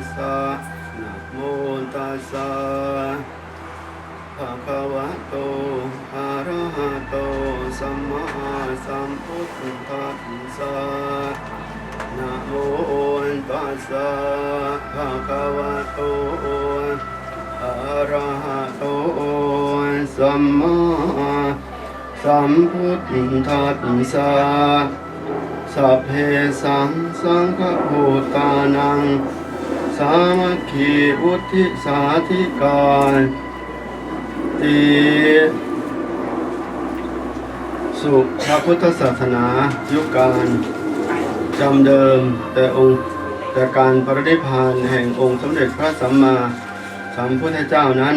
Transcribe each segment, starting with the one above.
สสะนะโมตัสสะภะคะวะโตอะระหะโตสัมมาสัมพุทธัสสะนะโมตัสสะภะคะวะโตอะระหะโตสัมมาสัมพุทธัสสะสัพเพสังสังฆภูตานัง สามัคคีวุทธิสาธิการติสุพระพุทธศาสนายุคการจำเดิมแต่องค์แต่การปรินิพพานแห่งองค์สมเด็จพระสัมมาสัมพุทธเจ้านั้น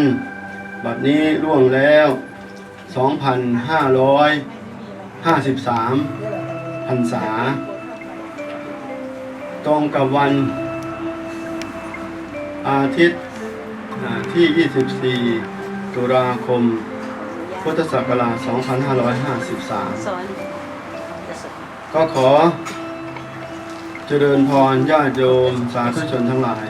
บัดนี้ล่วงแล้ว 2,553พรรษา ตรงกับวัน อาทิตย์ที่ 24 ตุลาคม พุทธศักราช 2553 ก็ขอเจริญพรญาติโยมสาธุชนทั้งหลาย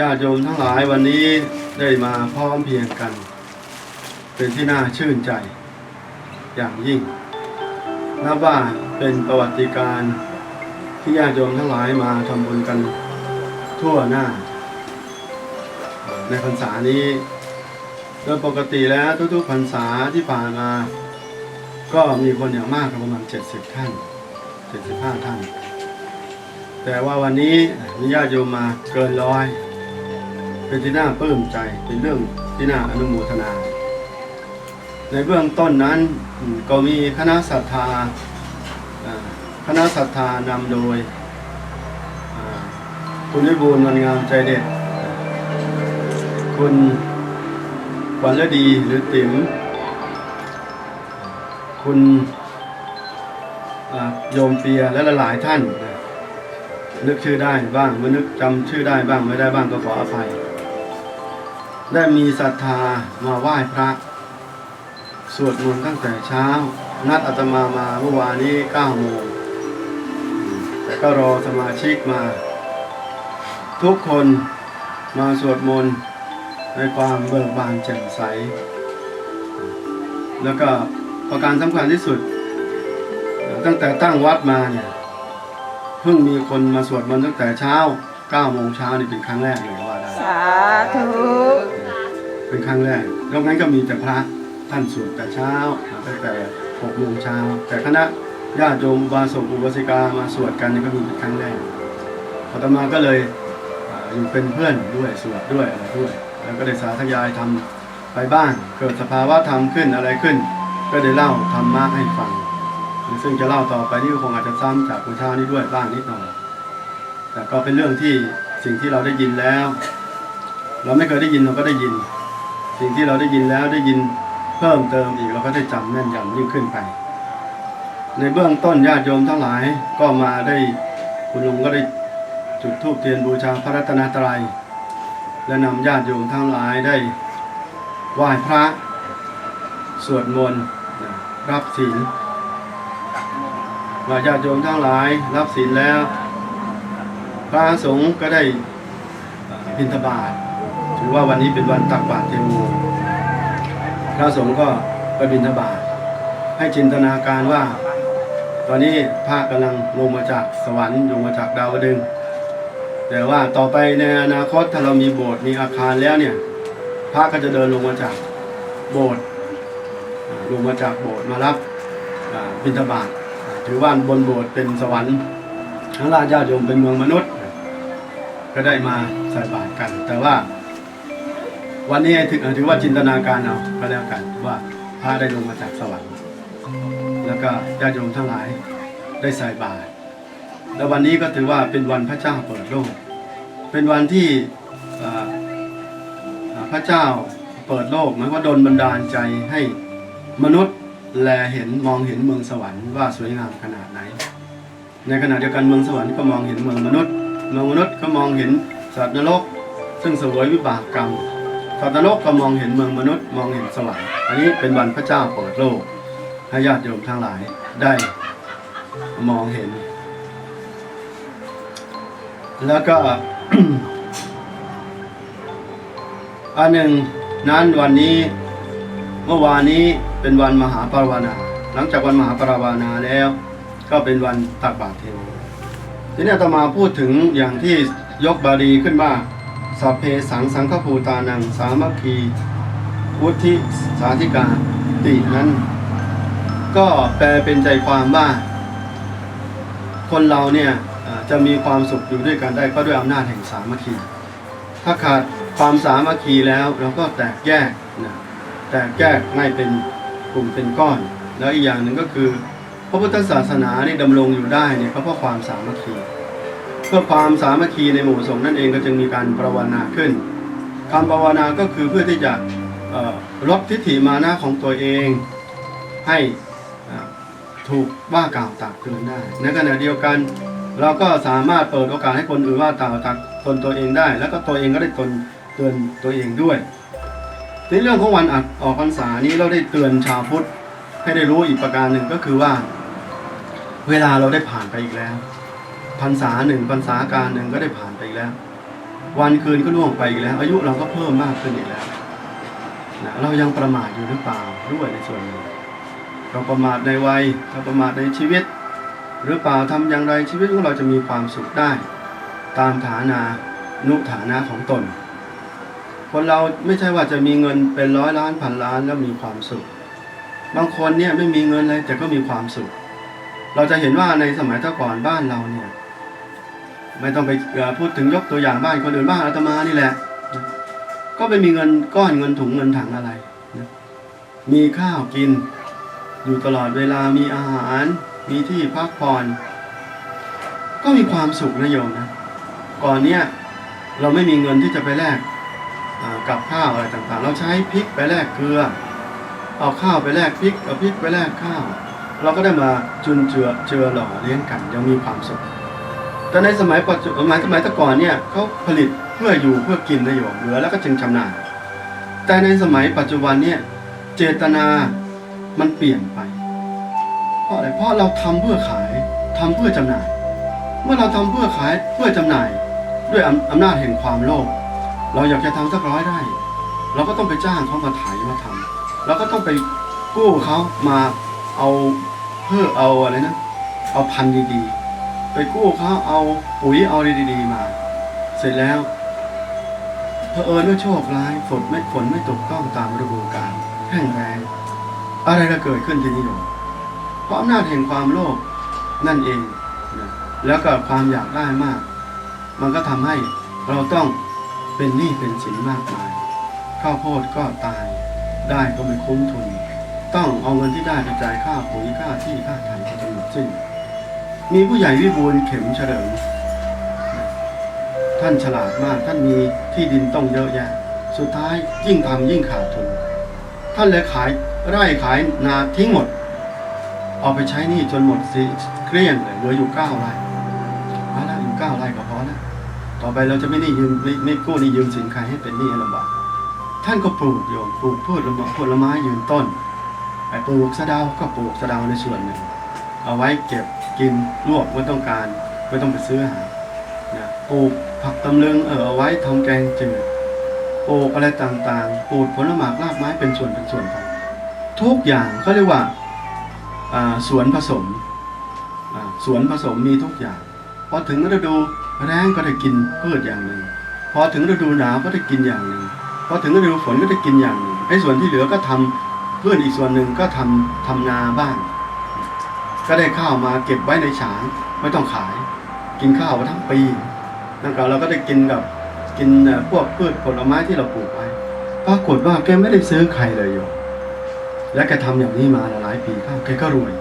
ญาติโยมทั้งหลายวันนี้ได้มาพร้อมเพรียงกัน เป็นที่น่าชื่นใจ อย่างยิ่งนับว่าเป็นประวัติการที่ญาติโยมทั้งหลายมาทำบุญกัน ทั่วหน้า ในพรรษานี้โดยปกติแล้วทุกๆพรรษาที่ผ่านมา ก็มีคนอย่างมากประมาณ 70 ท่าน 75 ท่าน แต่ว่าวันนี้มีญาติโยมมาเกินร้อย เป็นที่น่าปลื้มใจเป็นเรื่องที่น่าอนุโมทนา ในเบื้องต้นนั้นก็มีคณะศรัทธาคณะศรัทธานำโดย คุณวิบูลวันงามใจเด็ด คุณวันละดีหรือติ๋ม คุณโยมเปียและหลายท่านนะนึกชื่อได้บ้างไม่นึกจำชื่อได้บ้างไม่ได้บ้างก็ขออภัย ได้มีศรัทธามาไหว้พระ สวดมนต์ตั้งแต่เช้า นัดอาตมามาเมื่อวานนี้9โมงแต่ก็รอสมาชิกมา ทุกคนมาสวดมนต์ในความเบิกบานแจ่มใส แล้วก็ประการสำคัญที่สุด ตั้งแต่ตั้งวัดมาเนี่ยเพิ่งมีคนมาสวดมนต์ตั้งแต่เช้า9โมงเช้านี่เป็นครั้งแรกเลยก็ว่าได้สาธุเป็นครั้งแรกนอกนั้นก็มีแต่พระท่านสวดแต่เช้าตั้งแต่หกโมงเช้าแต่คณะญาติโยมอุบาสกอุบาสิกามาสวดกันนี่ก็มีเป็นครั้งแรกอาตมาก็เลย อยู่เป็นเพื่อนด้วยสวดด้วยอะไรด้วย แล้วก็ได้สาธยายทำไปบ้าง เกิดสภาวะธรรมขึ้นอะไรขึ้น ก็ได้เล่าธรรมะให้ฟัง ซึ่งจะเล่าต่อไปนี่คงอาจจะซ้ำจากคุณเช้านี้ด้วยบ้างนิดหน่อยแต่ก็เป็นเรื่องที่สิ่งที่เราได้ยินแล้ว เราไม่เคยได้ยินเราก็ได้ยิน สิ่งที่เราได้ยินแล้วได้ยินเพิ่มเติมอีกเราก็ได้จำแม่นยำยิ่งขึ้นไป ในเบื้องต้นญาติโยมทั้งหลายก็มาได้คุณลุงก็ได้ จุดธูปเทียนบูชาพระรัตนตรัย และนำญาติโยมทั้งหลายได้ไหว้พระสวดมนต์รับศีลว่าญาติโยมทั้งหลายรับศีลแล้ว พระสงฆ์ก็ได้บิณฑบาตถือว่าวันนี้เป็นวันตักบาตรเทโวพระสงฆ์ก็ไปบิณฑบาตให้จินตนาการว่า ตอนนี้พระกำลังลงมาจากสวรรค์ลงมาจากดาวดึงส์ แต่ว่าต่อไปในอนาคตถ้าเรามีโบสถ์มีอาคารแล้วเนี่ยพระก็จะเดินลงมาจากโบสถ์ลงมาจากโบสถ์มารับบิณฑบาตถือว่าบนโบสถ์เป็นสวรรค์ข้งล่างญาติโยมเป็นเมืองมนุษย์ ก็ได้มาใส่บาตรกัน แต่ว่า วันนี้ถือถือว่าจินตนาการเอาก็แล้วกันว่าพระได้ลงมาจากสวรรค์ แล้วก็ญาติโยมทั้งหลายได้ใส่บาตร แล้ววันนี้ก็ถือว่าเป็นวันพระเจ้าเปิดโลก เป็นวันที่พระเจ้าเปิดโลกหมายว่าดลบันดาลใจให้มนุษย์แลเห็นมองเห็นเมืองสวรรค์ว่าสวยงามขนาดไหน ในขณะเดียวกันเมืองสวรรค์ก็มองเห็นเมืองมนุษย์เมืองมนุษย์ก็มองเห็นสัตว์นรก ซึ่งสวยวิบากกรรมสัตว์นรกก็มองเห็นเมืองมนุษย์มองเห็นสวรรค์อันนี้เป็นวันพระเจ้าเปิดโลกให้ญาติโยมทั้งหลายได้มองเห็น แล้วก็ อันหนึ่งนั้นวันนี้เมื่อวานนี้เป็นวันมหาปรารนา หลังจากวันมหาปรารนาแล้ว ก็เป็นวันตักบาตรเทวทีนี้อาตมาพูดถึงอย่างที่ยกบาลีขึ้นว่าสัพเพสังสังฆภูตานังสามัคคีวุฒิสาธิกาตินั้น ก็แปลเป็นใจความว่า คนเราเนี่ย จะมีความสุขอยู่ด้วยกันได้ก็ด้วยอำนาจแห่งสามัคคี ถ้าขาดความสามัคคีแล้วเราก็แตกแยกนะแตกแยกไม่เป็นกลุ่มเป็นก้อน แล้วอีกอย่างหนึ่งก็คือ พระพุทธศาสนานี่ดำรงอยู่ได้เนี่ยก็เพราะความสามัคคีเพื่อความสามัคคีในหมู่สงฆ์นั่นเองก็จึงมีการประวนาขึ้นคำประวนาก็คือเพื่อที่จะลดทิฏฐิมานะของตัวเองให้ถูกว่ากล่าวตักเตือนได้ ในขณะเดียวกัน เราก็สามารถเปิดโอกาสให้คนอื่นว่ากล่าวตักตนตัวเองได้ แล้วก็ตัวเองก็ได้ตนเตือนตัวเองด้วยในเรื่องของวันอัดออกพรรษานี้เราได้เตือนชาวพุทธให้ได้รู้อีกประการหนึ่งก็คือว่า เวลาเราได้ผ่านไปอีกแล้วพรรษาหนึ่งพรรษาการหนึ่งก็ได้ผ่านไปอีกแล้ว วันคืนก็ล่วงไปอีกแล้ว อายุเราก็เพิ่มมากขึ้นอีกแล้วนะเรายังประมาทอยู่หรือเปล่าด้วยในส่วนหนึ่งเราประมาทในวัยเราประมาทในชีวิต หรือเปล่าทำอย่างไรชีวิตของเราจะมีความสุขได้ ตามฐานานุฐานะของตน คนเราไม่ใช่ว่าจะมีเงินเป็นร้อยล้านพันล้านแล้วมีความสุข บางคนเนี่ยไม่มีเงินเลยแต่ก็มีความสุข เราจะเห็นว่าในสมัยต่ก่อนบ้านเราเนี่ยไม่ต้องไปพูดถึงยกตัวอย่างบ้านคนอื่นบ้านอาตมานี่แหละ ก็ไม่มีเงินก้อนเงินถุงเงินถังอะไร มีข้าวกิน อยู่ตลอดเวลามีอาหาร มีที่พักผ่อน ก็มีความสุขนะโยมนะ ก่อนเนี้ยเราไม่มีเงินที่จะไปแลกกับข้าวอะไรต่างๆ เราใช้พริกไปแลกเกลือ เอาข้าวไปแลกพริก เอาพริกไปแลกข้าว เราก็ได้มาจุนเจือเจือหล่อเลี้ยงกันยังมีความสุข แต่ในสมัยปัจจุบันสมัยต่ก่อนเนี่ยเขาผลิตเพื่ออยู่เพื่อกินนะโยมเหลือแล้วก็จึงชำนาญแต่ในสมัยปัจจุบันเนี่ยเจตนามันเปลี่ยนไป เพราะอะไรเพราะเราทำเพื่อขายทำเพื่อจำหน่าย เมื่อเราทำเพื่อขายเพื่อจำหน่าย ด้วยอำอำนาจแห่งความโลภเราอยากจะทำสักร้อยได้ เราก็ต้องไปจ้างเขามาไถมาทำเราก็ต้องไปกู้เขามาเอาเพื่อเอาอะไรนะเอาพันดีๆ ไปกู้เขาเอาปุ๋ยเอาดีๆมา เสร็จแล้วเผอิญว่าโชคร้ายฝนไม่ฝนไม่ตกต้องตามฤดูกาลแห้งแรงอะไรก็เกิดขึ้นที่นี้โยม เพราะอำนาจแห่งความโลภนั่นเองนะแล้วก็ความอยากได้มาก มันก็ทำให้เราต้องเป็นหนี้เป็นสินมากมาย ข้าวโพดก็ตายได้ก็ไม่คุ้มทุน ต้องเอาเงินที่ได้ไปจ่ายค่าปุ๋ยค่าที่ค่าไถก็จะหมดสิ้น มีผู้ใหญ่วิบูลเข็มเฉลิมท่านฉลาดมากท่านมีที่ดินต้องเยอะแยะ สุดท้ายยิ่งทำยิ่งขาดทุน ท่านเลยขายไร่ขายนาทิ้งหมด เอาไปใช้นี้จนหมดสิเกลี้ยงเลยเหลืออยู่เก้าไร่พอแล้วอยู่เก้าไร่ก็พอแล้วต่อไปเราจะไม่ได้ยืมไม่ไม่กู้นี่ยืมสินใครให้เป็นหนี้ลำบากท่านก็ปลูกโยมปลูกพืชผลไม้ยืนต้นไอ้ปลูกสะดาวก็ปลูกสะดาวในส่วนหนึ่ง เอาไว้เก็บกินลวกไม่ต้องการไม่ต้องไปซื้อหานะปลูกผักตำลึงเออเอาไว้ทำแกงจืดปลูกอะไรต่างๆปลูกผลไม้รากไม้เป็นส่วนเป็นส่วนไปทุกอย่างเขาเรียกว่า สวนผสมสวนผสมมีทุกอย่างพอถึงฤดูแล้งก็ได้กินพืชอย่างหนึ่งพอถึงฤดูหนาวก็ได้กินอย่างหนึ่งพอถึงฤดูฝนก็ได้กินอย่างหนึ่งไอ้ส่วนที่เหลือก็ทำพืชอีกส่วนหนึ่งก็ทำทำนาบ้าง ก็ได้ข้าวมาเก็บไว้ในฉางไม่ต้องขาย กินข้าวทั้งปีนั่นก็เราก็ได้กินกับกินพวกพืชผลไม้ที่เราปลูกไว้ปรากฏว่าแกไม่ได้ซื้อใครเลยโยม และแกทำอย่างนี้มาหลายปีเข้าแกก็รวย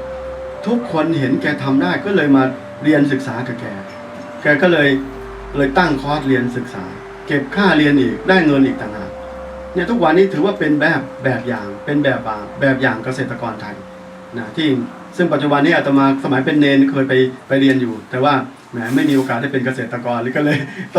ทุกคนเห็นแกทำได้ก็เลยมาเรียนศึกษากับแก แกก็เลยเลยตั้งคอร์สเรียนศึกษา เก็บค่าเรียนอีกได้เงินอีกต่างหากเนี่ยทุกวันนี้ถือว่าเป็นแบบแบบอย่างเป็นแบบบางแบบอย่างเกษตรกรไทยนะที่ซึ่งปัจจุบันนี้อาตมาสมัยเป็นเนนเคยไปไปเรียนอยู่ แต่ว่าแหมไม่มีโอกาสได้เป็นเกษตรกรเลยก็เลยต้อง